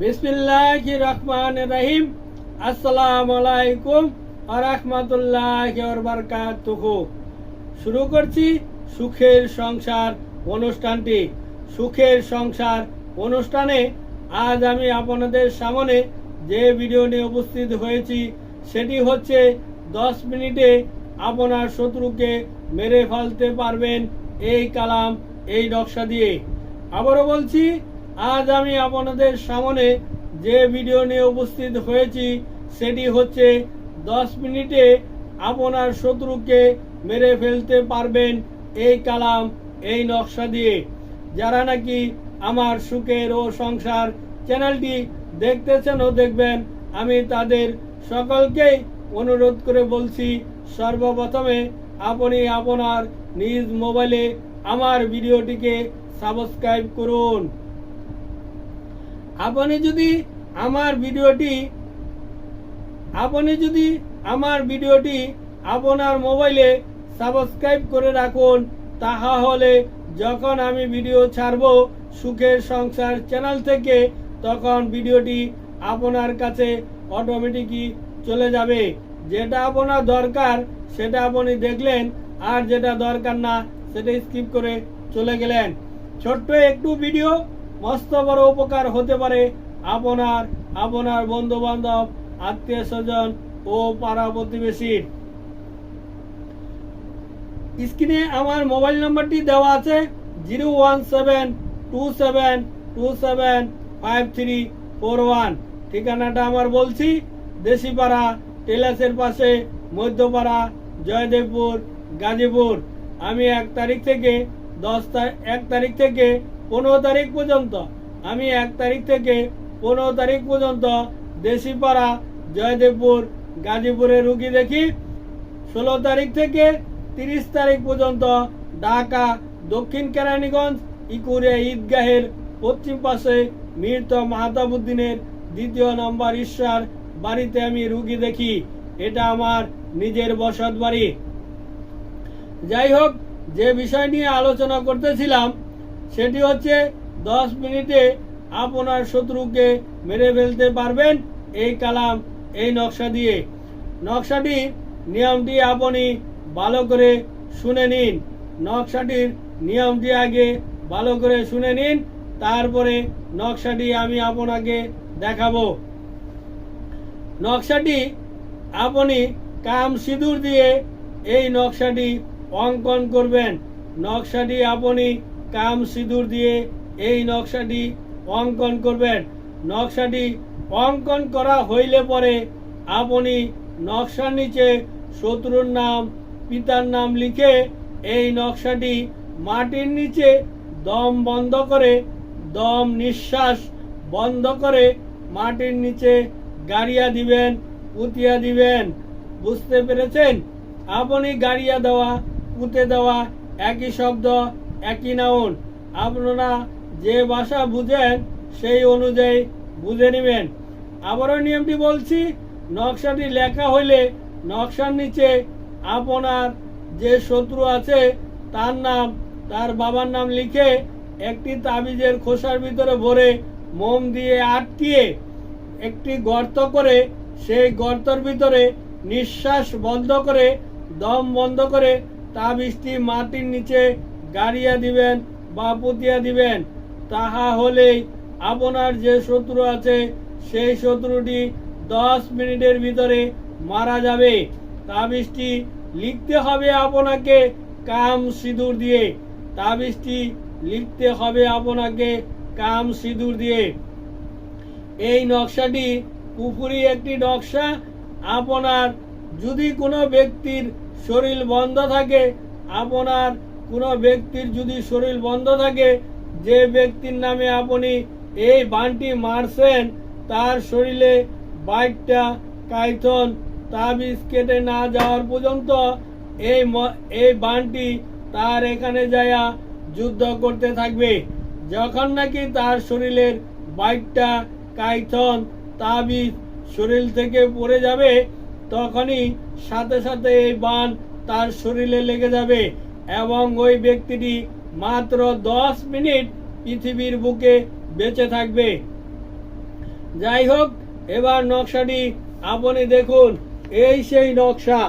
বিসমিল্লাহ রহমান রহিম। আসসালামু আলাইকুম আরহামতুল্লাহ বারকাতুহু। শুরু করছি সুখের সংসার অনুষ্ঠানটি। সুখের সংসার অনুষ্ঠানে আজ আমি আপনাদের সামনে যে ভিডিও নিয়ে উপস্থিত হয়েছি, সেটি হচ্ছে দশ মিনিটে আপনার শত্রুকে মেরে ফেলতে পারবেন এই কালাম, এই নকশা দিয়ে। আবারও বলছি আজ আমি আপনাদের সামনে যে ভিডিও নিয়ে উপস্থিত হয়েছি, সেটি হচ্ছে দশ মিনিটে আপনার শত্রুকে মেরে ফেলতে পারবেন এই কালাম, এই নকশা দিয়ে। যারা নাকি আমার সুখের ও সংসার চ্যানেলটি দেখতেছেন ও দেখবেন, আমি তাদের সকলকেই অনুরোধ করে বলছি, সর্বপ্রথমে আপনি আপনার নিজ মোবাইলে আমার ভিডিওটিকে সাবস্ক্রাইব করুন। আপনি যদি আমার ভিডিওটি, আপনি যদি আমার ভিডিওটি আপনার মোবাইলে সাবস্ক্রাইব করে রাখুন তাহা হলে যখন আমি ভিডিও ছাড়ব সুখের সংসার চ্যানেল থেকে, তখন ভিডিওটি আপনার কাছে অটোমেটিকই চলে যাবে। যেটা আপনার দরকার, সেটা আপনি দেখলেন, আর যেটা দরকার না, সেটা স্কিপ করে চলে গেলেন। ছোট্ট একটু ভিডিও মস্ত বড় উপকার হতে পারে আপনার আপনার বন্ধু বান্ধব আত্মীয় স্বজন ও পাড়া প্রতিবেশীর। স্ক্রিনে আমার মোবাইল নাম্বারটি দেওয়া আছে zero one seven two seven two seven five three four one. ঠিকানাটা আমার বলছি, দেশিপাড়া, টেলাসের পাশে মধ্যপাড়া, জয়দেবপুর, গাজীপুর। আমি এক তারিখ থেকে দশ এক তারিখ থেকে পনেরো তারিখ পর্যন্ত। আমি এক তারিখ থেকে পনেরো তারিখ পর্যন্ত দেশিপাড়া, জয়দেবপুর গাজীপুরে রুগী দেখি। ষোলো তারিখ থেকে তিরিশ তারিখ পর্যন্ত ঢাকা, দক্ষিণ কেরানীগঞ্জ, ইকুরে ঈদগাহের পশ্চিম পাশে মৃত মাহতাবুদ্দিনের দ্বিতীয় নম্বর ঈশ্বর বাড়িতে আমি রুগী দেখি। এটা আমার নিজের বসত বাড়ি। যাই হোক, যে বিষয় নিয়ে আলোচনা করতেছিলাম সেটি হচ্ছে দশ মিনিটে আপনার শত্রুকে মেরে ফেলতে পারবেন এই কালাম, এই নকশা দিয়ে। নকশাটির নিয়মটি আপনি ভালো করে শুনে নিন। নকশাটির নিয়মটি আগে ভালো করে শুনে নিন, তারপরে নকশাটি আমি আপনাকে দেখাবো। নকশাটি আপনি কাম সিঁদুর দিয়ে এই নকশাটি অঙ্কন করবেন। নকশাটি আপনি কাম সিঁদুর দিয়ে এই নকশাটি অঙ্কন করবেন। নকশাটি অঙ্কন করা হইলে পরে আপনি নকশার নিচে শত্রুর নাম, পিতার নাম লিখে এই নকশাটি মাটির নিচে দম বন্ধ করে, দম নিঃশ্বাস বন্ধ করে মাটির নিচে গাড়িয়া দিবেন, পুতিয়া দিবেন। বুঝতে পেরেছেন? আপনি গাড়িয়া দেওয়া, পুঁতে দেওয়া একই শব্দ একই নাউন। আপনারা যে ভাষা বুঝেন, সেই অনুযায়ী বুঝে নেবেন। আবারও নিয়মটি বলছি, নকশাটি লেখা হইলে নকশার নিচে আপনার যে শত্রু আছে, তার নাম, তার বাবার নাম লিখে একটি তাবিজের খোসার ভিতরে ভরে মোম দিয়ে আটকিয়ে একটি গর্ত করে সেই গর্তর ভিতরে নিঃশ্বাস বন্ধ করে, দম বন্ধ করে তাবিজটি মাটির নিচে গাড়িয়া দিবেন বা পুতিয়া দিবেন, তাহা হলেই আপনার যে শত্রু আছে, সেই শত্রুটি দশ মিনিটের ভিতরে মারা যাবে। তাবিজটি লিখতে হবে আপনাকে কাম সিঁদুর দিয়ে। তাবিজটি লিখতে হবে আপনাকে কাম সিঁদুর দিয়ে। এই নকশাটি পুকুরি একটি নকশা। আপনার যদি কোনো ব্যক্তির শরীর বন্ধ থাকে, আপনার কোনো ব্যক্তির যদি শরীর বন্ধ থাকে, যে ব্যক্তির নামে আপনি এই বানটি মারছেন, তার শরীরে বাইকটা, কাইথন, তাবিজ কেটে না যাওয়ার পর্যন্ত এই এই বানটি তার এখানে যায়া যুদ্ধ করতে থাকবে। যখন নাকি তার শরীরের বাইকটা, কাইথন, তাবিজ শরীর থেকে পড়ে যাবে, তখনই সাথে সাথে এই বান তার শরীরে লেগে যাবে। এবং ওই ব্যক্তিটি মাত্র দশ মিনিট পৃথিবীর বুকে বেঁচে থাকবে। যাই হোক, এবার নকশাটি আপনি দেখুন। এই সেই নকশা।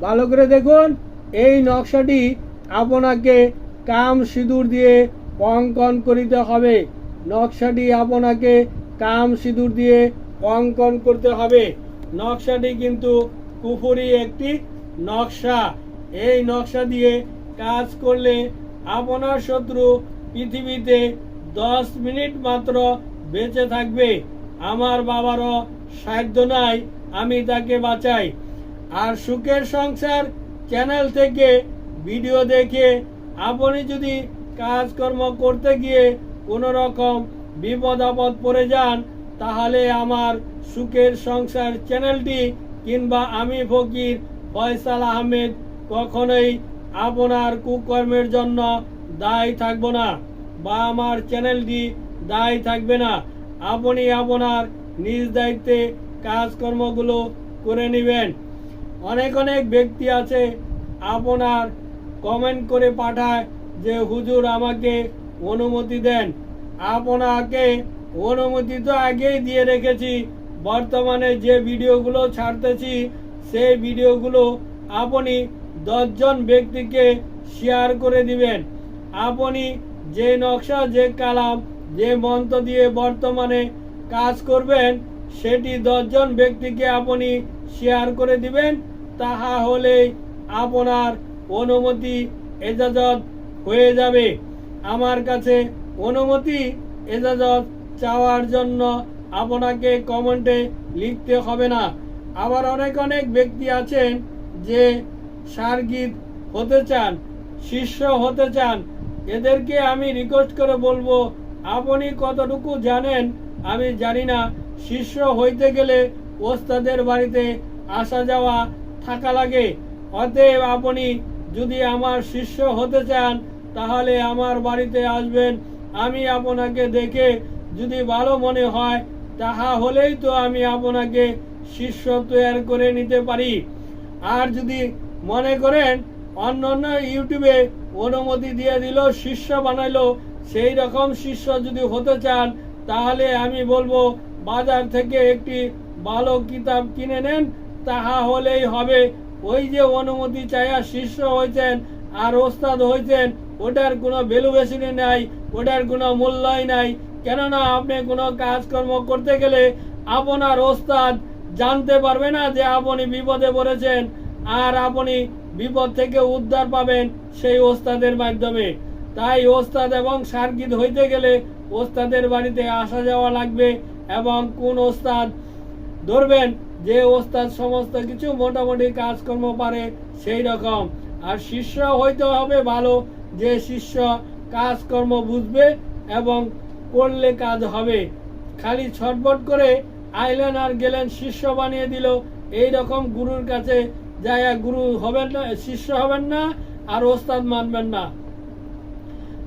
ভালো করে দেখুন, এই নকশাটি আপনাকে কাম সিঁদুর দিয়ে অঙ্কন করিতে হবে। নকশাটি আপনাকে কাম সিঁদুর দিয়ে অঙ্কন করতে হবে। নকশাটি কিন্তু কুফুরি একটি নকশা। এই নকশা দিয়ে কাজ করলে আপনার শত্রু পৃথিবীতে দশ মিনিট মাত্র বেঁচে থাকবে। আমার বাবারও সাধ্য নাই, আমি তাকে বাঁচাই। আর সুখের সংসার চ্যানেল থেকে ভিডিও দেখে আপনি যদি কাজকর্ম করতে গিয়ে কোনো রকম বিপদ আপদ পড়ে যান, তাহলে আমার সুখের সংসার চ্যানেলটি কিংবা আমি ফকির ফয়সাল আহমেদ কখনোই আপনার কুকর্মের জন্য দায়ী থাকব না বা আমার চ্যানেলটি দায়ী থাকবে না। আপনি আপনার নিজ দায়িত্বে কাজকর্মগুলো করে নেবেন। অনেক অনেক ব্যক্তি আছে আপনার কমেন্ট করে পাঠায় যে হুজুর আমাকে অনুমতি দেন। আপনাকে অনুমতি তো আগেই দিয়ে রেখেছি। বর্তমানে যে ভিডিওগুলো ছাড়তেছি, সেই ভিডিওগুলো আপনি দশজন ব্যক্তিকে শেয়ার করে দিবেন। আপনি যে নকশা, যে কালাম, যে মন্ত্র দিয়ে বর্তমানে কাজ করবেন, সেটি দশজন ব্যক্তিকে আপনি শেয়ার করে দিবেন। তাহা হলেই আপনার অনুমতি এজাজত হয়ে যাবে। আমার কাছে অনুমতি এজাজত চাওয়ার জন্য আপনাকে কমেন্টে লিখতে হবে না। আবার অনেক অনেক ব্যক্তি আছেন যে সার্গিত হতে চান, শিষ্য হতে চান, এদেরকে আমি রিকোয়েস্ট করে বলব, আপনি কতটুকু জানেন? আমি জানি না। শিষ্য হইতে গেলে ওস্তাদের বাড়িতে আসা যাওয়া থাকা লাগে। অতএব আপনি যদি আমার শিষ্য হতে চান, তাহলে আমার বাড়িতে আসবেন। আমি আপনাকে দেখে যদি ভালো মনে হয়, তাহা হলেই তো আমি আপনাকে শিষ্য তৈরি করে নিতে পারি। আর যদি মনে করেন অন্য অন্য ইউটিউবে অনুমতি দিয়ে দিল শিষ্য বানাইলো, সেই রকম শিষ্য যদি হতে চান, তাহলে আমি বলব, বাজার থেকে একটি ভালো কিতাব কিনে নেন, তাহা হলেই হবে। ওই যে অনুমতি চাইয়া শিষ্য হয়েছেন আর ওস্তাদ হয়েছেন ওটার কোনো ভ্যালুয়েশনই নাই, ওটার কোনো মূল্যই নাই। কেননা আপনি কোনো কাজকর্ম করতে গেলে আপনার ওস্তাদ জানতে পারবে না যে আপনি বিপদে পড়েছেন। আর আপনি বিপদ থেকে উদ্ধার পাবেন সেই ওস্তাদের মাধ্যমে। তাই ওস্তাদ এবং সার্কিত হইতে গেলে ওস্তাদের বাড়িতে আসা যাওয়া লাগবে এবং কোন ওস্তাদ ধরবেন যে ওস্তাদ সমস্ত কিছু মোটামুটি কাজকর্ম পারে সেই রকম। আর শিষ্য হইতে হবে ভালো যে শিষ্য কাজকর্ম বুঝবে এবং করলে কাজ হবে। খালি ছটবট করে আইলেন আর গেলেন, শিষ্য বানিয়ে দিল। এই রকম গুরুর কাছে যায় গুরু হবেন না, শিষ্য হবেন না, আর ওস্তাদ মানবেন না।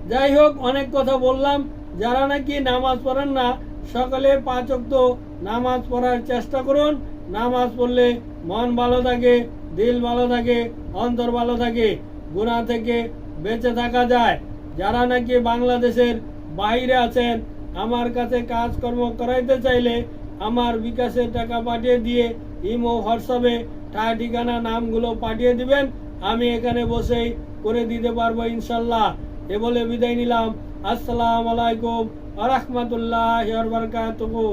যাই হোক, অনেক কথা বললাম। যারা নাকি নামাজ পড়েন না, সকালে পাঁচ অক্ত নামাজ পড়ার চেষ্টা করুন। নামাজ পড়লে মন ভালো থাকে, দিল ভালো থাকে, অন্তর ভালো থাকে গুণা থেকে বেঁচে থাকা যায়। যারা নাকি বাংলাদেশের বাইরে আছেন, আমার কাছে কাজকর্ম করাইতে চাইলে আমার বিকাশে টাকা পাঠিয়ে দিয়ে ইমো, হোয়াটসঅ্যাপে ঠা ঠিকানা, নামগুলো পাঠিয়ে দিবেন। আমি এখানে বসেই করে দিতে পারব ইনশাল্লাহ। এ বলে বিদায় নিলাম। আসসালামু আলাইকুম আ রহমতুল্লাহ বারকাতুহু।